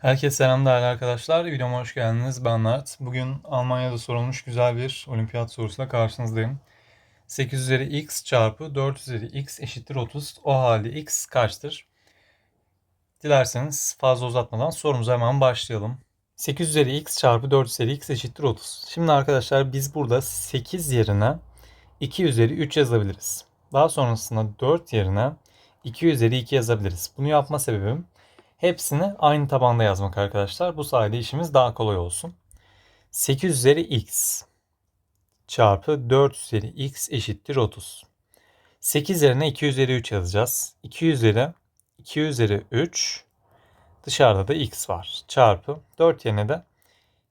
Herkese selam değerli arkadaşlar. Videoma hoş geldiniz. Ben Mert. Bugün Almanya'da sorulmuş güzel bir olimpiyat sorusuyla karşınızdayım. 8 üzeri x çarpı 4 üzeri x eşittir 30. O halde x kaçtır? Dilerseniz fazla uzatmadan sorumuza hemen başlayalım. 8 üzeri x çarpı 4 üzeri x eşittir 30. Şimdi arkadaşlar biz burada 8 yerine 2 üzeri 3 yazabiliriz. Daha sonrasında 4 yerine 2 üzeri 2 yazabiliriz. Bunu yapma sebebim Hepsini aynı tabanda yazmak arkadaşlar. Bu sayede işimiz daha kolay olsun. 8 üzeri x çarpı 4 üzeri x eşittir 30. 8 yerine 2 üzeri 3 yazacağız. 2 üzeri 2 üzeri 3 dışarıda da x var. Çarpı 4 yerine de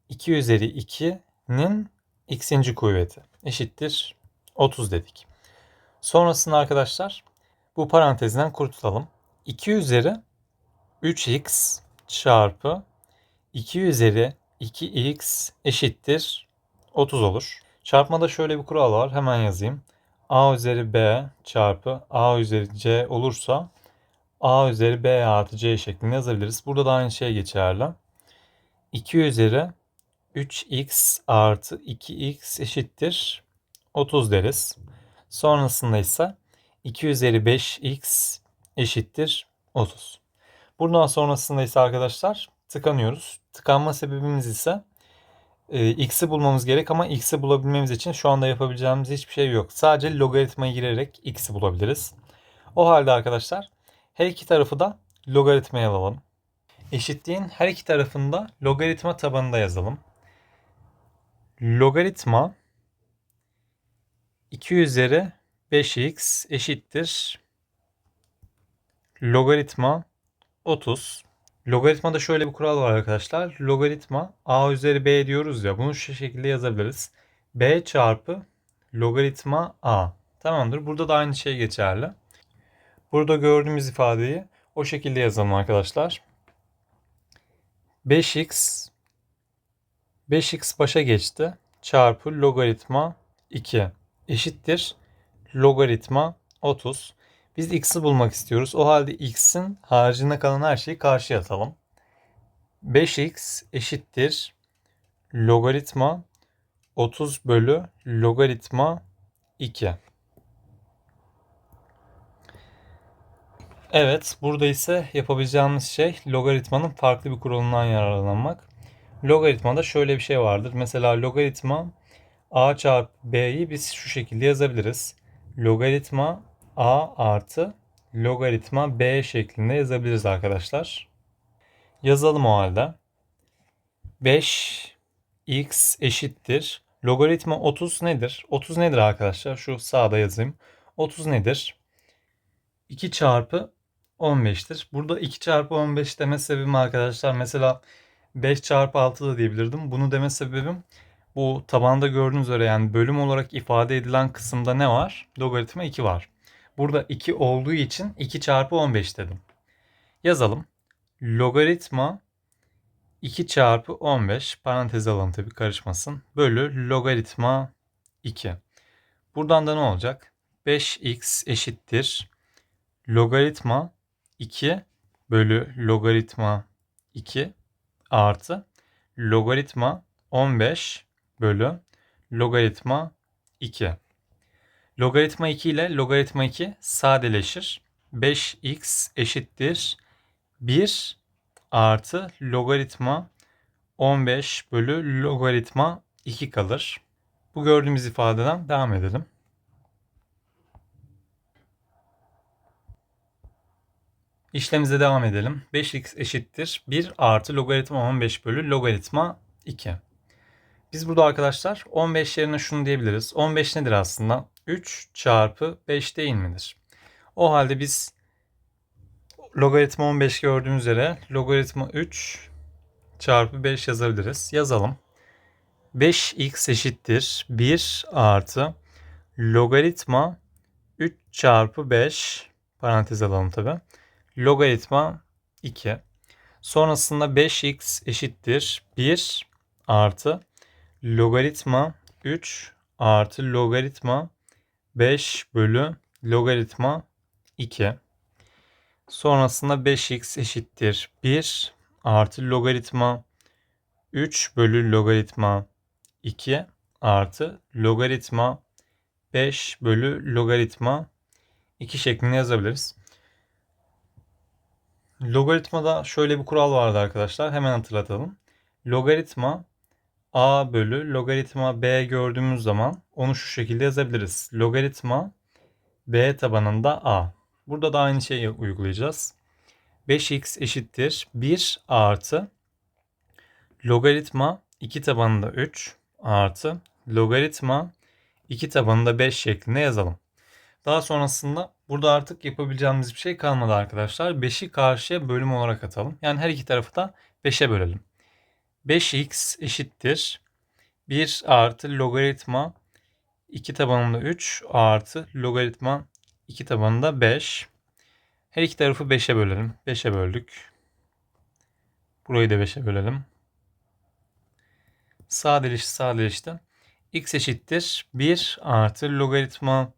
2 üzeri 2'nin x'inci kuvveti eşittir 30 dedik. Sonrasında arkadaşlar bu parantezden kurtulalım. 2 üzeri 3x çarpı 2 üzeri 2x eşittir 30 olur. Çarpmada şöyle bir kural var. Hemen yazayım. a üzeri b çarpı a üzeri c olursa a üzeri b artı c şeklinde yazabiliriz. Burada da aynı şey geçerli. 2 üzeri 3x artı 2x eşittir 30 deriz. Sonrasında ise 2 üzeri 5x eşittir 30. Buradan sonrasında ise arkadaşlar tıkanıyoruz. Tıkanma sebebimiz ise e, x'i bulmamız gerek ama x'i bulabilmemiz için şu anda yapabileceğimiz hiçbir şey yok. Sadece logaritmaya girerek x'i bulabiliriz. O halde arkadaşlar her iki tarafı da logaritmaya alalım. Eşitliğin her iki tarafında logaritma tabanında yazalım. Logaritma 2 üzeri 5x eşittir logaritma 30. Logaritmada şöyle bir kural var arkadaşlar. Logaritma a üzeri b diyoruz ya. Bunu şu şekilde yazabiliriz. b çarpı logaritma a. Tamamdır. Burada da aynı şey geçerli. Burada gördüğümüz ifadeyi o şekilde yazalım arkadaşlar. 5x 5x başa geçti. Çarpı logaritma 2 eşittir. Logaritma 30. Biz x'i bulmak istiyoruz. O halde x'in haricinde kalan her şeyi karşıya atalım. 5x eşittir logaritma 30 bölü logaritma 2. Evet, burada ise yapabileceğimiz şey logaritmanın farklı bir kuralından yararlanmak. Logaritmada şöyle bir şey vardır. Mesela logaritma a çarpı b'yi biz şu şekilde yazabiliriz. Logaritma a artı logaritma b şeklinde yazabiliriz arkadaşlar. Yazalım o halde. 5 x eşittir. Logaritma 30 nedir? 30 nedir arkadaşlar? Şu sağda yazayım. 30 nedir? 2 çarpı 15'tir. Burada 2 çarpı 15 deme sebebim arkadaşlar mesela 5 çarpı 6 da diyebilirdim. Bunu deme sebebim bu tabanda gördüğünüz üzere yani bölüm olarak ifade edilen kısımda ne var? Logaritma 2 var. Burada 2 olduğu için 2 çarpı 15 dedim. Yazalım. Logaritma 2 çarpı 15 parantez alalım tabi karışmasın. Bölü logaritma 2. Buradan da ne olacak? 5x eşittir. Logaritma 2 bölü logaritma 2 artı logaritma 15 bölü logaritma 2. Logaritma 2 ile logaritma 2 sadeleşir. 5x eşittir 1 artı logaritma 15 bölü logaritma 2 kalır. Bu gördüğümüz ifadeden devam edelim. İşlemimize devam edelim. 5x eşittir 1 artı logaritma 15 bölü logaritma 2. Biz burada arkadaşlar 15 yerine şunu diyebiliriz. 15 nedir aslında? 3 çarpı 5 değil midir? O halde biz logaritma 15 gördüğümüz üzere logaritma 3 çarpı 5 yazabiliriz. Yazalım. 5x eşittir 1 artı logaritma 3 çarpı 5 parantez alalım tabi. Logaritma 2. Sonrasında 5x eşittir 1 artı logaritma 3 artı logaritma 5 bölü logaritma 2. Sonrasında 5x eşittir 1 artı logaritma 3 bölü logaritma 2 artı logaritma 5 bölü logaritma 2 şeklinde yazabiliriz. Logaritmada şöyle bir kural vardı arkadaşlar. Hemen hatırlatalım. Logaritma a bölü logaritma b gördüğümüz zaman onu şu şekilde yazabiliriz. Logaritma b tabanında a. Burada da aynı şeyi uygulayacağız. 5x eşittir 1 artı logaritma 2 tabanında 3 artı logaritma 2 tabanında 5 şeklinde yazalım. Daha sonrasında burada artık yapabileceğimiz bir şey kalmadı arkadaşlar. 5'i karşıya bölüm olarak atalım. Yani her iki tarafı da 5'e bölelim. 5x eşittir 1 artı logaritma 2 tabanında 3 artı logaritma 2 tabanında 5. Her iki tarafı 5'e bölelim. 5'e böldük. Burayı da 5'e bölelim. Sadeleşti sadeleşti. x eşittir 1 artı logaritma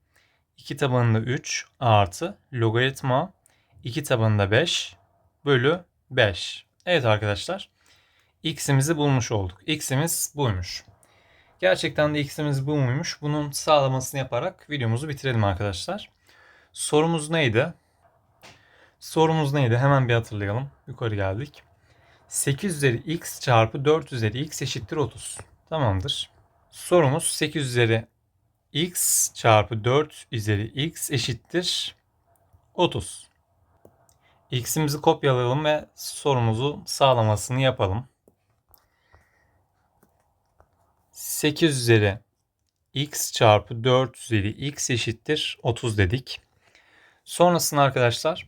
2 tabanında 3 artı logaritma 2 tabanında 5 bölü 5. Evet arkadaşlar x'imizi bulmuş olduk. x'imiz buymuş. Gerçekten de x'imiz bu muymuş? Bunun sağlamasını yaparak videomuzu bitirelim arkadaşlar. Sorumuz neydi? Sorumuz neydi? Hemen bir hatırlayalım. Yukarı geldik. 8 üzeri x çarpı 4 üzeri x eşittir 30. Tamamdır. Sorumuz 8 üzeri x çarpı 4 üzeri x eşittir 30. x'imizi kopyalayalım ve sorumuzu sağlamasını yapalım. 8 üzeri x çarpı 4 üzeri x eşittir 30 dedik. Sonrasında arkadaşlar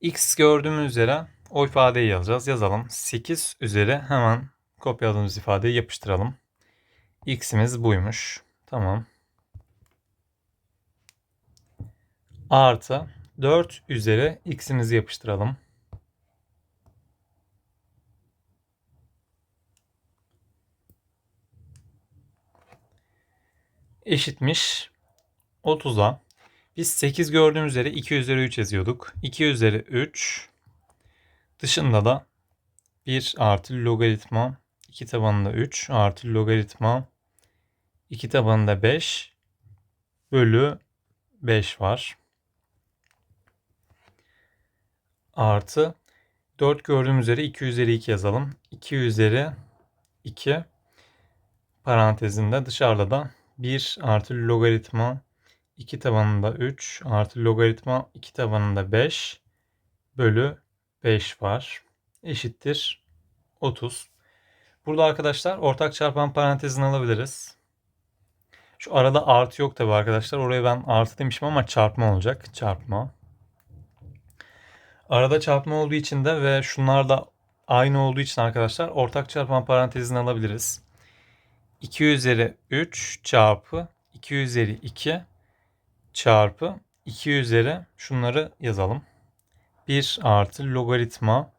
x gördüğümüz üzere o ifadeyi yazacağız. Yazalım. 8 üzeri hemen kopyaladığımız ifadeyi yapıştıralım. x'imiz buymuş. Tamam. Artı 4 üzeri x'imizi yapıştıralım. Eşitmiş 30'a. Biz 8 gördüğümüz üzere 2 üzeri 3 yazıyorduk. 2 üzeri 3 dışında da 1 artı logaritma 2 tabanında 3 artı logaritma 2 tabanında 5 bölü 5 var. Artı 4 gördüğümüz üzere 2 üzeri 2 yazalım. 2 üzeri 2 parantezinde dışarıda da 1 artı logaritma 2 tabanında 3 artı logaritma 2 tabanında 5 bölü 5 var. Eşittir 30. Burada arkadaşlar ortak çarpan parantezini alabiliriz. Şu arada artı yok tabi arkadaşlar. Oraya ben artı demişim ama çarpma olacak. Çarpma. Arada çarpma olduğu için de ve şunlar da aynı olduğu için arkadaşlar ortak çarpan parantezini alabiliriz. 2 üzeri 3 çarpı 2 üzeri 2 çarpı 2 üzeri şunları yazalım. 1 artı logaritma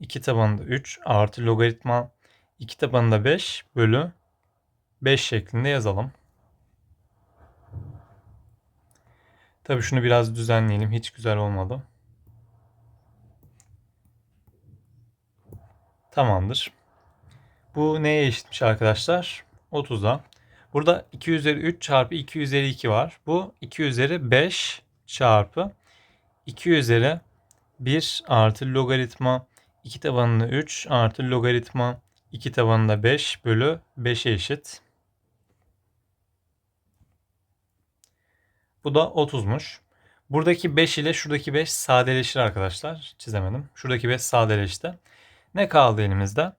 2 tabanında 3 artı logaritma 2 tabanında 5 bölü 5 şeklinde yazalım. Tabi şunu biraz düzenleyelim. Hiç güzel olmadı. Tamamdır. Bu neye eşitmiş arkadaşlar? 30'a. Burada 2 üzeri 3 çarpı 2 üzeri 2 var. Bu 2 üzeri 5 çarpı 2 üzeri 1 artı logaritma 2 tabanında 3 artı logaritma 2 tabanında 5 bölü 5'e eşit. Bu da 30'muş. Buradaki 5 ile şuradaki 5 sadeleşir arkadaşlar. Çizemedim. Şuradaki 5 sadeleşti. Ne kaldı elimizde?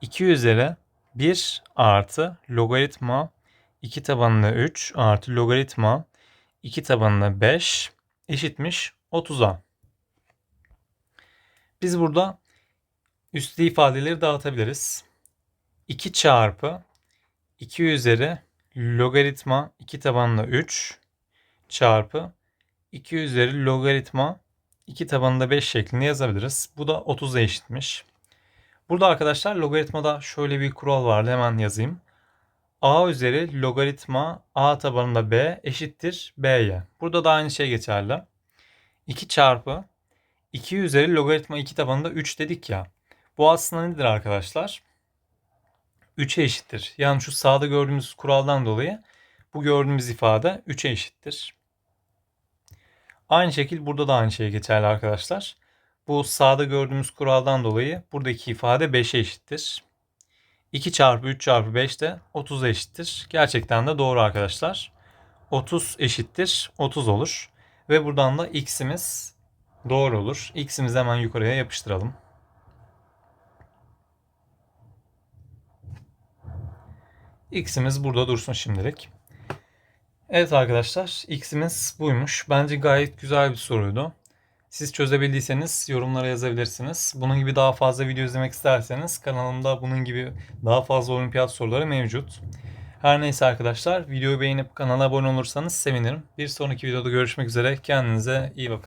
2 üzeri 1 artı logaritma 2 tabanında 3 artı logaritma 2 tabanında 5 eşitmiş 30'a. Biz burada üstlü ifadeleri dağıtabiliriz. 2 çarpı 2 üzeri logaritma 2 tabanında 3 çarpı 2 üzeri logaritma 2 tabanında 5 şeklinde yazabiliriz. Bu da 30'a eşitmiş. Burada arkadaşlar logaritmada şöyle bir kural vardı. Hemen yazayım. a üzeri logaritma a tabanında b eşittir b'ye. Burada da aynı şey geçerli. 2 çarpı 2 üzeri logaritma 2 tabanında 3 dedik ya. Bu aslında nedir arkadaşlar? 3'e eşittir. Yani şu sağda gördüğümüz kuraldan dolayı bu gördüğümüz ifade 3'e eşittir. Aynı şekil burada da aynı şey geçerli arkadaşlar. Bu sağda gördüğümüz kuraldan dolayı buradaki ifade 5'e eşittir. 2 çarpı 3 çarpı 5 de 30'a eşittir. Gerçekten de doğru arkadaşlar. 30 eşittir 30 olur. Ve buradan da x'imiz doğru olur. X'imizi hemen yukarıya yapıştıralım. X'imiz burada dursun şimdilik. Evet arkadaşlar X'imiz buymuş. Bence gayet güzel bir soruydu. Siz çözebildiyseniz yorumlara yazabilirsiniz. Bunun gibi daha fazla video izlemek isterseniz kanalımda bunun gibi daha fazla olimpiyat soruları mevcut. Her neyse arkadaşlar videoyu beğenip kanala abone olursanız sevinirim. Bir sonraki videoda görüşmek üzere. Kendinize iyi bakın.